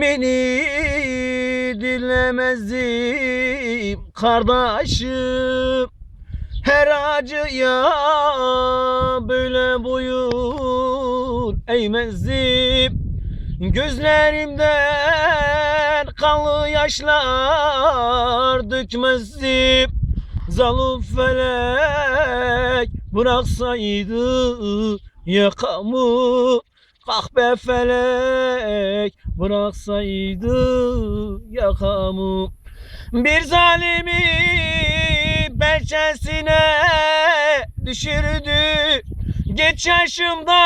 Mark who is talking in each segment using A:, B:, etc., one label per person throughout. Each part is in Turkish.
A: Beni dinlemezdim kardeşim. Her acıya böyle boyun eğmezdim. Gözlerimden kanlı yaşlar dökmezdim. Zalim felek bıraksaydı yakamı Kahpe felek bıraksaydı yakamı. Bir zalimi pençesine düşürdü. Geç yaşımda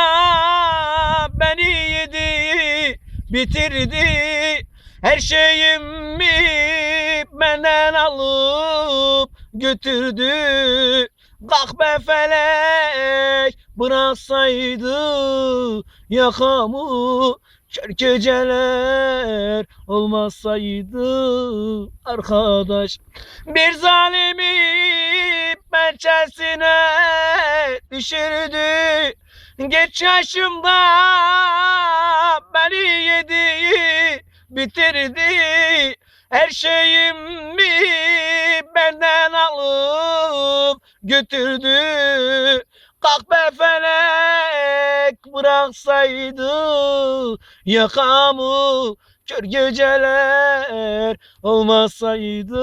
A: beni yedi bitirdi. Her şeyimi benden alıp götürdü. Kahpe felek bıraksaydı yakamı Kör geceler olmasaydı arkadaş. Bir zalimi pençesine düşürdü. Geç yaşımda beni yedi bitirdi. Her şeyimi benden alıp götürdü Kahpe felek bıraksaydı yakamı Kör geceler olmasaydı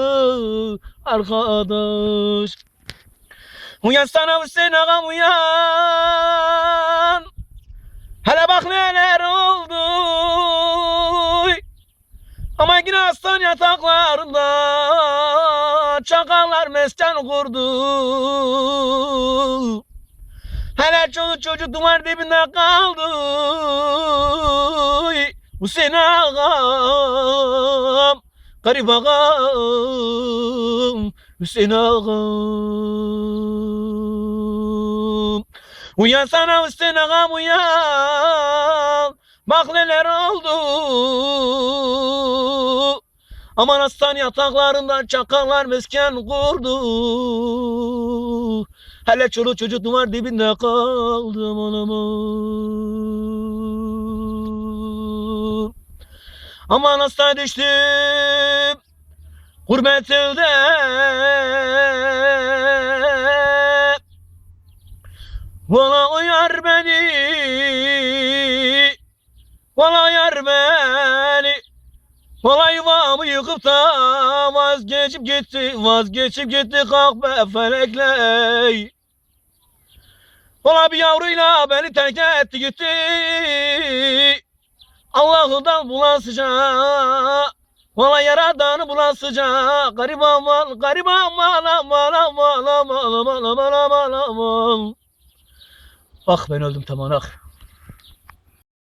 A: arkadaş. Uyan sana Hüseyin ağam uyan. Hele bak neler oldu. Ama yine aslan yataklarında Çakallar mesken kurdu Hele çoluk çocuk duvar dibinde kaldı. Hüseyin ağam Garip ağam. Hüseyin ağam. Uyansana Hüseyin ağam uyan. Bak neler oldu. Aman aslan yataklarından çakallar mesken kurdu Hele çoluk çocuk duvar dibinde kaldı aman aman hasta düştüm Gurbet elde Valla uyar beni Valla yar beni. Valla yuvamı yıkıp da vazgeçip gitti Vazgeçip gitti kahpe felekle Kola bir yavruyla beni terk etti gitti. Allah'ından bulan sıcak. Kola yaradanı bulan sıcak. Garip aman, garip aman, aman, aman, aman, aman, aman, aman, aman. Ah ben öldüm tamanak.